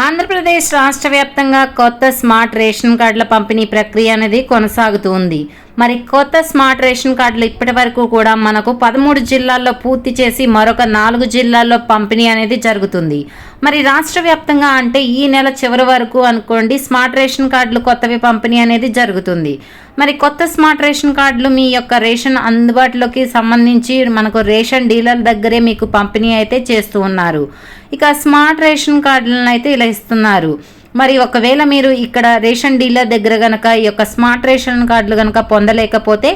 ఆంధ్రప్రదేశ్ రాష్ట్ర వ్యాప్తంగా కొత్త స్మార్ట్ రేషన్ కార్డుల పంపిణీ ప్రక్రియ అనేది కొనసాగుతూ ఉంది. మరి కొత్త స్మార్ట్ రేషన్ కార్డులు ఇప్పటి వరకు కూడా మనకు పదమూడు జిల్లాల్లో పూర్తి చేసి మరొక నాలుగు జిల్లాల్లో పంపిణీ అనేది జరుగుతుంది. మరి రాష్ట్ర వ్యాప్తంగా అంటే ఈ నెల చివరి వరకు అనుకోండి స్మార్ట్ రేషన్ కార్డులు కొత్తవి పంపిణీ అనేది జరుగుతుంది. మరి కొత్త స్మార్ట్ రేషన్ కార్డులు మీ యొక్క రేషన్ అందుబాటులోకి సంబంధించి మనకు రేషన్ డీలర్ దగ్గరే మీకు పంపిణీ అయితే చేస్తూ ఉన్నారు. ఇక స్మార్ట్ రేషన్ కార్డులను అయితే ఇలా ఇస్తున్నారు. మరి ఒకవేళ మీరు ఇక్కడ రేషన్ డీలర్ దగ్గర కనుక ఈ యొక్క స్మార్ట్ రేషన్ కార్డులు కనుక పొందలేకపోతే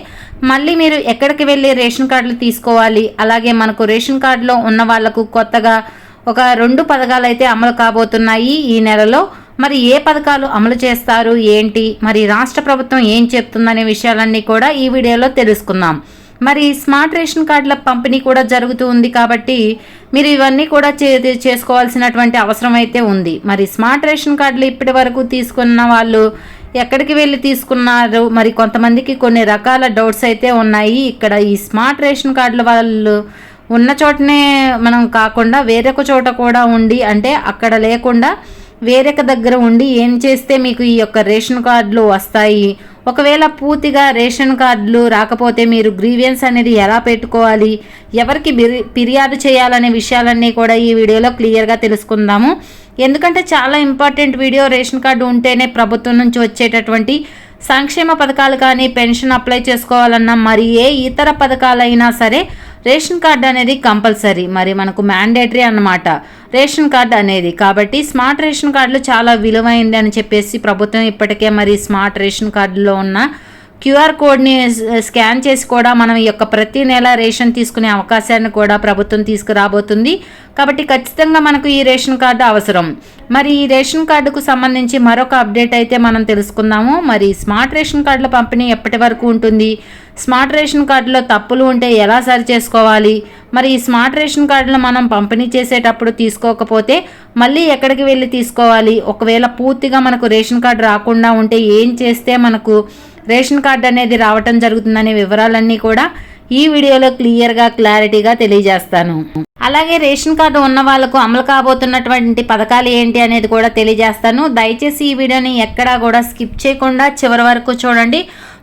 మళ్ళీ మీరు ఎక్కడికి వెళ్ళి రేషన్ కార్డులు తీసుకోవాలి? అలాగే మనకు రేషన్ కార్డులో ఉన్న వాళ్ళకు కొత్తగా ఒక రెండు పథకాలు అయితే అమలు కాబోతున్నాయి ఈ నెలలో. మరి ఏ పథకాలు అమలు చేస్తారు? ఏంటి? మరి రాష్ట్ర ప్రభుత్వం ఏం చెప్తుందనే విషయాలన్నీ కూడా ఈ వీడియోలో తెలుసుకుందాం. మరి స్మార్ట్ రేషన్ కార్డుల పంపిణీ కూడా జరుగుతూ ఉంది కాబట్టి మీరు ఇవన్నీ కూడా చే చేసుకోవాల్సినటువంటి అవసరం అయితే ఉంది. మరి స్మార్ట్ రేషన్ కార్డులు ఇప్పటి వరకు తీసుకున్న వాళ్ళు ఎక్కడికి వెళ్ళి తీసుకున్నారు? మరి కొంతమందికి కొన్ని రకాల డౌట్స్ అయితే ఉన్నాయి. ఇక్కడ ఈ స్మార్ట్ రేషన్ కార్డుల వాళ్ళు ఉన్న చోటనే మనం కాకుండా వేరొక చోట కూడా ఉండి అంటే అక్కడ లేకుండా వేరొక దగ్గర ఉండి ఏం చేస్తే మీకు ఈ యొక్క రేషన్ కార్డులు వస్తాయి? ఒకవేళ పూర్తిగా రేషన్ కార్డులు రాకపోతే మీరు గ్రీవియన్స్ అనేది ఎలా పెట్టుకోవాలి? ఎవరికి ఫిర్యాదు చేయాలనే విషయాలన్నీ కూడా ఈ వీడియోలో క్లియర్గా తెలుసుకుందాము. ఎందుకంటే చాలా ఇంపార్టెంట్ వీడియో రేషన్ కార్డు ఉంటేనే ప్రభుత్వం నుంచి వచ్చేటటువంటి సంక్షేమ పథకాలు కానీ పెన్షన్ అప్లై చేసుకోవాలన్నా మరి ఏ ఇతర పథకాలైనా సరే రేషన్ కార్డు అనేది కంపల్సరీ. మరి మనకు మ్యాండేటరీ అన్నమాట. రేషన్ కార్డు అనేది. కాబట్టి స్మార్ట్ రేషన్ కార్డులు చాలా విలువైంది అని చెప్పేసి ప్రభుత్వం ఇప్పటికే మరి స్మార్ట్ రేషన్ కార్డులో ఉన్న క్యూఆర్ కోడ్ని స్కాన్ చేసి కూడా మనం ఈ యొక్క ప్రతి నెల రేషన్ తీసుకునే అవకాశాన్ని కూడా ప్రభుత్వం తీసుకురాబోతుంది. కాబట్టి ఖచ్చితంగా మనకు ఈ రేషన్ కార్డు అవసరం. మరి ఈ రేషన్ కార్డుకు సంబంధించి మరొక అప్డేట్ అయితే మనం తెలుసుకుందాము. మరి స్మార్ట్ రేషన్ కార్డుల పంపిణీ ఎప్పటి వరకు ఉంటుంది? స్మార్ట్ రేషన్ కార్డులో తప్పులు ఉంటే ఎలా సరి చేసుకోవాలి? మరి ఈ స్మార్ట్ రేషన్ కార్డులు మనం పంపిణీ చేసేటప్పుడు తీసుకోకపోతే మళ్ళీ ఎక్కడికి వెళ్ళి తీసుకోవాలి? ఒకవేళ పూర్తిగా మనకు రేషన్ కార్డు రాకుండా ఉంటే ఏం చేస్తే మనకు రేషన్ కార్డు అనేది రావటం జరుగుతుందనే వివరాలన్నీ కూడా ఈ వీడియోలో క్లియర్గా క్లారిటీగా తెలియజేస్తాను. అలాగే రేషన్ కార్డు ఉన్న వాళ్ళకు అమలు కాబోతున్నటువంటి పథకాలు ఏంటి అనేది కూడా తెలియజేస్తాను. దయచేసి ఈ వీడియోని ఎక్కడా కూడా స్కిప్ చేయకుండా చివరి వరకు చూడండి.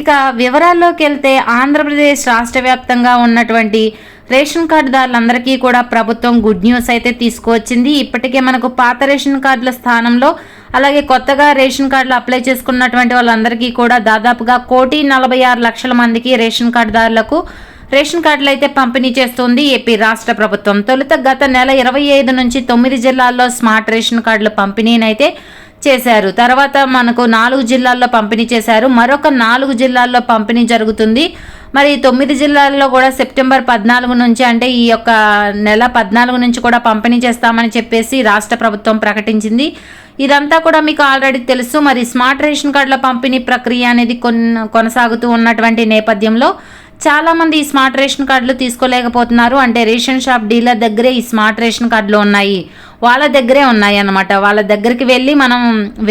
ఇక వివరాల్లోకి వెళ్తే ఆంధ్రప్రదేశ్ రాష్ట్ర వ్యాప్తంగా ఉన్నటువంటి రేషన్ కార్డుదారులందరికీ కూడా ప్రభుత్వం గుడ్ న్యూస్ అయితే తీసుకువచ్చింది. ఇప్పటికే మనకు పాత రేషన్ కార్డుల స్థానంలో అలాగే కొత్తగా రేషన్ కార్డులు అప్లై చేసుకున్నటువంటి వాళ్ళందరికీ కూడా దాదాపుగా కోటి నలభై ఆరు లక్షల మందికి రేషన్ కార్డుదారులకు రేషన్ కార్డులు అయితే పంపిణీ చేస్తుంది ఏపీ రాష్ట్ర ప్రభుత్వం. తొలుత గత నెల ఇరవై ఐదు నుంచి తొమ్మిది జిల్లాల్లో స్మార్ట్ రేషన్ కార్డుల పంపిణీనైతే చేశారు. తర్వాత మనకు నాలుగు జిల్లాల్లో పంపిణీ చేశారు. మరొక నాలుగు జిల్లాల్లో పంపిణీ జరుగుతుంది. మరి తొమ్మిది జిల్లాల్లో కూడా సెప్టెంబర్ పద్నాలుగు నుంచి అంటే ఈ యొక్క నెల పద్నాలుగు నుంచి కూడా పంపిణీ చేస్తామని చెప్పేసి రాష్ట్ర ప్రభుత్వం ప్రకటించింది. ఇదంతా కూడా మీకు ఆల్రెడీ తెలుసు. మరి స్మార్ట్ రేషన్ కార్డుల పంపిణీ ప్రక్రియ అనేది కొనసాగుతూ ఉన్నటువంటి నేపథ్యంలో చాలామంది ఈ స్మార్ట్ రేషన్ కార్డులు తీసుకోలేకపోతున్నారు. అంటే రేషన్ షాప్ డీలర్ దగ్గరే ఈ స్మార్ట్ రేషన్ కార్డులు ఉన్నాయి. వాళ్ళ దగ్గరే ఉన్నాయి అన్నమాట వాళ్ళ దగ్గరికి వెళ్ళి మనం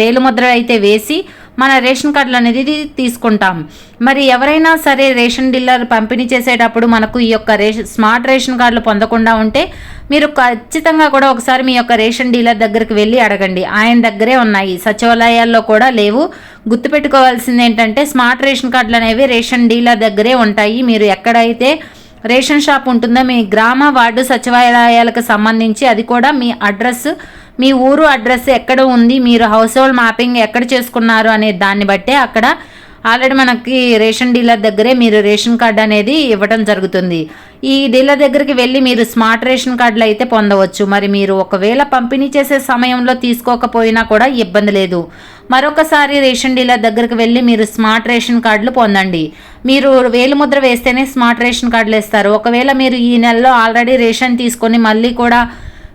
వేలుముద్ర అయితే వేసి మన రేషన్ కార్డులు అనేది తీసుకుంటాం. మరి ఎవరైనా సరే రేషన్ డీలర్ పంపిణీ చేసేటప్పుడు మనకు ఈ యొక్క రేషన్ స్మార్ట్ రేషన్ కార్డులు పొందకుండా ఉంటే మీరు ఖచ్చితంగా కూడా ఒకసారి మీ యొక్క రేషన్ డీలర్ దగ్గరికి వెళ్ళి అడగండి. ఆయన దగ్గరే ఉన్నాయి. సచివాలయాల్లో కూడా లేవు. గుర్తుపెట్టుకోవాల్సింది ఏంటంటే స్మార్ట్ రేషన్ కార్డులు అనేవి రేషన్ డీలర్ దగ్గరే ఉంటాయి. మీరు ఎక్కడైతే రేషన్ షాప్ ఉంటుందో? మీ గ్రామ వార్డు సచివాలయాలకు సంబంధించి అది కూడా మీ అడ్రస్ మీ ఊరు అడ్రస్ ఎక్కడ ఉంది? మీరు హౌస్ హోల్డ్ మ్యాపింగ్ ఎక్కడ చేసుకున్నారు అనే దాన్ని బట్టే అక్కడ ఆల్రెడీ మనకి రేషన్ డీలర్ దగ్గరే మీరు రేషన్ కార్డు అనేది ఇవ్వడం జరుగుతుంది. ఈ డీలర్ దగ్గరికి వెళ్ళి మీరు స్మార్ట్ రేషన్ కార్డులు అయితే పొందవచ్చు. మరి మీరు ఒకవేళ పంపిణీ చేసే సమయంలో తీసుకోకపోయినా కూడా ఇబ్బంది లేదు. మరొకసారి రేషన్ డీలర్ దగ్గరికి వెళ్ళి మీరు స్మార్ట్ రేషన్ కార్డులు పొందండి. మీరు వేలు ముద్ర వేస్తేనే స్మార్ట్ రేషన్ కార్డులు ఇస్తారు ఒకవేళ మీరు ఈ నెలలో ఆల్రెడీ రేషన్ తీసుకొని మళ్ళీ కూడా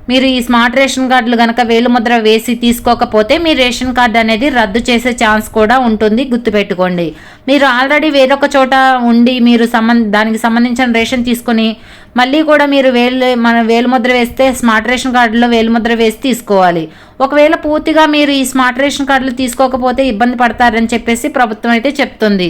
మీరు ఈ స్మార్ట్ రేషన్ కార్డులు కనుక వేలుముద్ర వేసి తీసుకోకపోతే మీ రేషన్ కార్డు అనేది రద్దు చేసే ఛాన్స్ కూడా ఉంటుంది. గుర్తుపెట్టుకోండి. మీరు ఆల్రెడీ వేరొక చోట ఉండి మీరు సంబంధ దానికి సంబంధించిన రేషన్ తీసుకొని మళ్ళీ కూడా మీరు వేలు మన వేలుముద్ర వేస్తే స్మార్ట్ రేషన్ కార్డులో వేలుముద్ర వేసి తీసుకోవాలి. ఒకవేళ పూర్తిగా మీరు ఈ స్మార్ట్ రేషన్ కార్డులు తీసుకోకపోతే ఇబ్బంది పడతారని చెప్పేసి ప్రభుత్వం అయితే చెప్తుంది.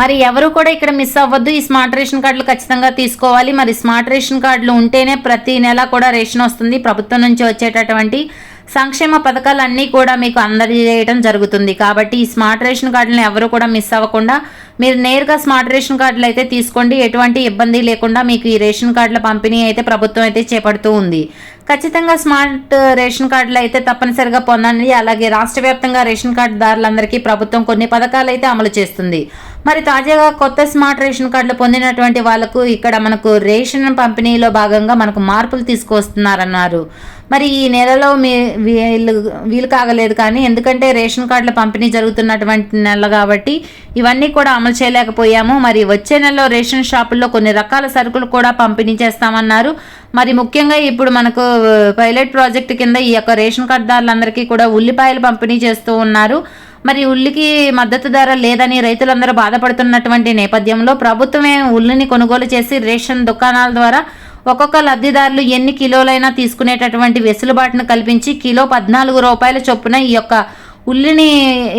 మరి ఎవరు కూడా ఇక్కడ మిస్ అవ్వద్దు. ఈ స్మార్ట్ రేషన్ కార్డులు ఖచ్చితంగా తీసుకోవాలి. మరి స్మార్ట్ రేషన్ కార్డులు ఉంటేనే ప్రతి నెల కూడా రేషన్ వస్తుంది. ప్రభుత్వం నుంచి వచ్చేటటువంటి సంక్షేమ పథకాలన్నీ కూడా మీకు అందజేయడం జరుగుతుంది. కాబట్టి ఈ స్మార్ట్ రేషన్ కార్డులను ఎవరు కూడా మిస్ అవ్వకుండా మీరు నేరుగా స్మార్ట్ రేషన్ కార్డులు అయితే తీసుకోండి. ఎటువంటి ఇబ్బంది లేకుండా మీకు ఈ రేషన్ కార్డుల పంపిణీ అయితే ప్రభుత్వం అయితే చేపడుతూ ఉంది. ఖచ్చితంగా స్మార్ట్ uh, రేషన్ కార్డులు అయితే తప్పనిసరిగా పొందండి. అలాగే రాష్ట్ర వ్యాప్తంగా రేషన్ కార్డుదారులందరికీ ప్రభుత్వం కొన్ని పథకాలు అయితే అమలు చేస్తుంది. మరి తాజాగా కొత్త స్మార్ట్ రేషన్ కార్డులు పొందినటువంటి వాళ్ళకు ఇక్కడ మనకు రేషన్ పంపిణీలో భాగంగా మనకు మార్పులు తీసుకొస్తున్నారన్నారు మరి ఈ నెలలో మీ వీళ్ళు వీలు కాగలేదు కానీ ఎందుకంటే రేషన్ కార్డుల పంపిణీ జరుగుతున్నటువంటి నెల కాబట్టి ఇవన్నీ కూడా అమలు చేయలేకపోయాము. మరి వచ్చే నెలలో రేషన్ షాపుల్లో కొన్ని రకాల సరుకులు కూడా పంపిణీ చేస్తామన్నారు. మరి ముఖ్యంగా ఇప్పుడు మనకు పైలట్ ప్రాజెక్ట్ కింద ఈ యొక్క రేషన్ కార్డుదారులందరికీ కూడా ఉల్లిపాయలు పంపిణీ చేస్తూ ఉన్నారు. మరి ఉల్లికి మద్దతు ధర లేదని రైతులందరూ బాధపడుతున్నటువంటి నేపథ్యంలో ప్రభుత్వమే ఉల్లిని కొనుగోలు చేసి రేషన్ దుకాణాల ద్వారా ఒక్కొక్క లబ్ధిదారులు ఎన్ని కిలోలైనా తీసుకునేటటువంటి వెసులుబాటును కల్పించి కిలో పద్నాలుగు రూపాయల చొప్పున ఈ యొక్క ఉల్లిని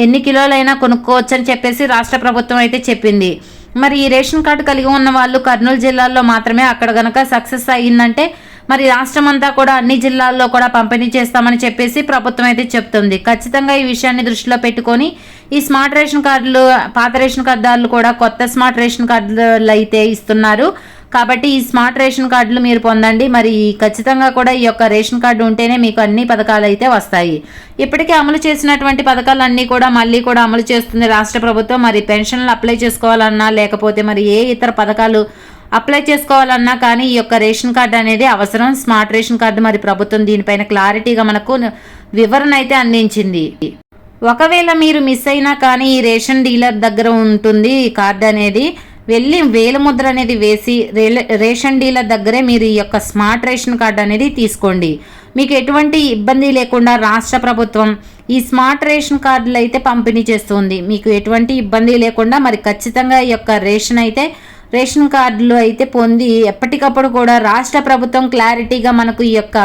ఎన్ని కిలోలైనా కొనుక్కోవచ్చని చెప్పేసి రాష్ట్ర ప్రభుత్వం అయితే చెప్పింది. మరి ఈ రేషన్ కార్డు కలిగి ఉన్న వాళ్ళు కర్నూలు జిల్లాలో మాత్రమే అక్కడ గనక సక్సెస్ అయ్యిందంటే మరి రాష్ట్రం అంతా కూడా అన్ని జిల్లాల్లో కూడా పంపిణీ చేస్తామని చెప్పేసి ప్రభుత్వం అయితే చెప్తుంది. ఖచ్చితంగా ఈ విషయాన్ని దృష్టిలో పెట్టుకొని ఈ స్మార్ట్ రేషన్ కార్డులు పాత రేషన్ కార్డుదారులు కూడా కొత్త స్మార్ట్ రేషన్ కార్డులు అయితే ఇస్తున్నారు. కాబట్టి ఈ స్మార్ట్ రేషన్ కార్డులు మీరు పొందండి. మరి ఖచ్చితంగా కూడా ఈ యొక్క రేషన్ కార్డు ఉంటేనే మీకు అన్ని పథకాలు అయితే వస్తాయి. ఇప్పటికే అమలు చేసినటువంటి పథకాలు అన్నీ కూడా మళ్ళీ కూడా అమలు చేస్తుంది రాష్ట్ర ప్రభుత్వం. మరి పెన్షన్లు అప్లై చేసుకోవాలన్నా లేకపోతే మరి ఏ ఇతర పథకాలు అప్లై చేసుకోవాలన్నా కానీ ఈ యొక్క రేషన్ కార్డు అనేది అవసరం. స్మార్ట్ రేషన్ కార్డు మరి ప్రభుత్వం దీనిపైన క్లారిటీగా మనకు వివరణ అయితే అందించింది. ఒకవేళ మీరు మిస్ అయినా కానీ ఈ రేషన్ డీలర్ దగ్గర ఉంటుంది ఈ కార్డు అనేది. వెళ్ళి వేలముద్ర అనేది వేసి రేషన్ డీలర్ దగ్గరే మీరు ఈ యొక్క స్మార్ట్ రేషన్ కార్డు అనేది తీసుకోండి. మీకు ఎటువంటి ఇబ్బంది లేకుండా రాష్ట్ర ప్రభుత్వం ఈ స్మార్ట్ రేషన్ కార్డులు అయితే పంపిణీ చేస్తుంది. మీకు ఎటువంటి ఇబ్బంది లేకుండా మరి ఖచ్చితంగా ఈ యొక్క రేషన్ అయితే రేషన్ కార్డులు అయితే పొంది ఎప్పటికప్పుడు కూడా రాష్ట్ర ప్రభుత్వం క్లారిటీగా మనకు ఈ యొక్క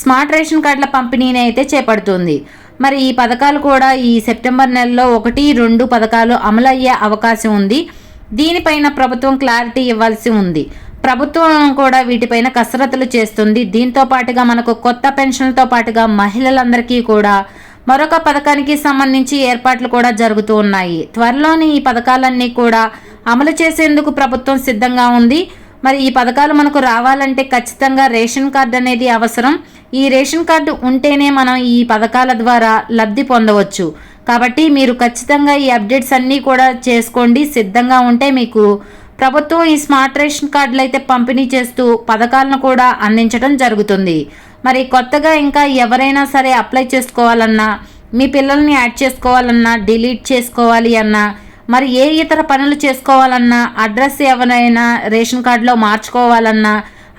స్మార్ట్ రేషన్ కార్డుల పంపిణీని అయితే చేపడుతుంది. మరి ఈ పథకాలు కూడా ఈ సెప్టెంబర్ నెలలో ఒకటి రెండు పథకాలు అమలయ్యే అవకాశం ఉంది. దీనిపైన ప్రభుత్వం క్లారిటీ ఇవ్వాల్సి ఉంది. ప్రభుత్వం కూడా వీటిపైన కసరత్తులు చేస్తుంది. దీంతో పాటుగా మనకు కొత్త పెన్షన్లతో పాటుగా మహిళలందరికీ కూడా మరొక పథకానికి సంబంధించి ఏర్పాట్లు కూడా జరుగుతూ ఉన్నాయి. త్వరలోని ఈ పథకాలన్నీ కూడా అమలు చేసేందుకు ప్రభుత్వం సిద్ధంగా ఉంది. మరి ఈ పథకాలు మనకు రావాలంటే ఖచ్చితంగా రేషన్ కార్డు అనేది అవసరం. ఈ రేషన్ కార్డు ఉంటేనే మనం ఈ పథకాల ద్వారా లబ్ధి పొందవచ్చు. కాబట్టి మీరు ఖచ్చితంగా ఈ అప్డేట్స్ అన్నీ కూడా చేసుకోండి సిద్ధంగా ఉంటే మీకు ప్రభుత్వం ఈ స్మార్ట్ రేషన్ కార్డులు అయితే పంపిణీ చేస్తూ పథకాలను కూడా అందించడం జరుగుతుంది. మరి కొత్తగా ఇంకా ఎవరైనా సరే అప్లై చేసుకోవాలన్నా మీ పిల్లల్ని యాడ్ చేసుకోవాలన్నా డిలీట్ చేసుకోవాలి అన్నా మరి ఏ ఇతర పనులు చేసుకోవాలన్నా అడ్రస్ ఎవరైనా రేషన్ కార్డులో మార్చుకోవాలన్నా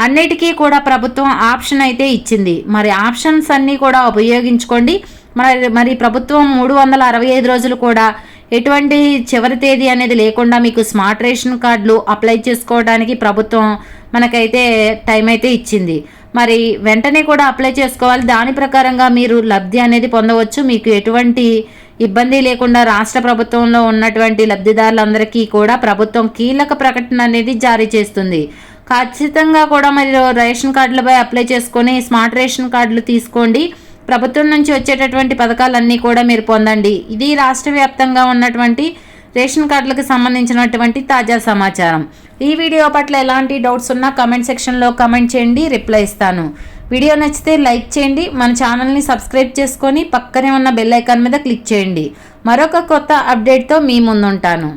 అన్నిటికీ కూడా ప్రభుత్వం ఆప్షన్ అయితే ఇచ్చింది. మరి ఆప్షన్స్ అన్నీ కూడా ఉపయోగించుకోండి. మరి మరి ప్రభుత్వం మూడు వందల అరవై ఐదు రోజులు కూడా ఎటువంటి చివరి తేదీ అనేది లేకుండా మీకు స్మార్ట్ రేషన్ కార్డులు అప్లై చేసుకోవడానికి ప్రభుత్వం మనకైతే టైం అయితే ఇచ్చింది. మరి వెంటనే కూడా అప్లై చేసుకోవాలి. దాని ప్రకారంగా మీరు లబ్ధి అనేది పొందవచ్చు. మీకు ఎటువంటి ఇబ్బంది లేకుండా రాష్ట్ర ప్రభుత్వంలో ఉన్నటువంటి లబ్ధిదారులందరికీ కూడా ప్రభుత్వం కీలక ప్రకటన అనేది జారీ చేస్తుంది. ఖచ్చితంగా కూడా మరి రేషన్ కార్డులపై అప్లై చేసుకొని స్మార్ట్ రేషన్ కార్డులు తీసుకోండి. ప్రభుత్వం నుంచి వచ్చేటటువంటి పథకాలన్నీ కూడా మీరు పొందండి. ఇది రాష్ట్ర వ్యాప్తంగా ఉన్నటువంటి రేషన్ కార్డులకు సంబంధించినటువంటి తాజా సమాచారం. ఈ వీడియో పట్ల ఎలాంటి డౌట్స్ ఉన్నా కమెంట్ సెక్షన్లో కమెంట్ చేయండి రిప్లై ఇస్తాను. వీడియో నచ్చితే లైక్ చేయండి మన ఛానల్ని సబ్స్క్రైబ్ చేసుకొని పక్కనే ఉన్న బెల్ ఐకాన్ మీద క్లిక్ చేయండి. మరొక కొత్త అప్డేట్తో మీ ముందుంటాను.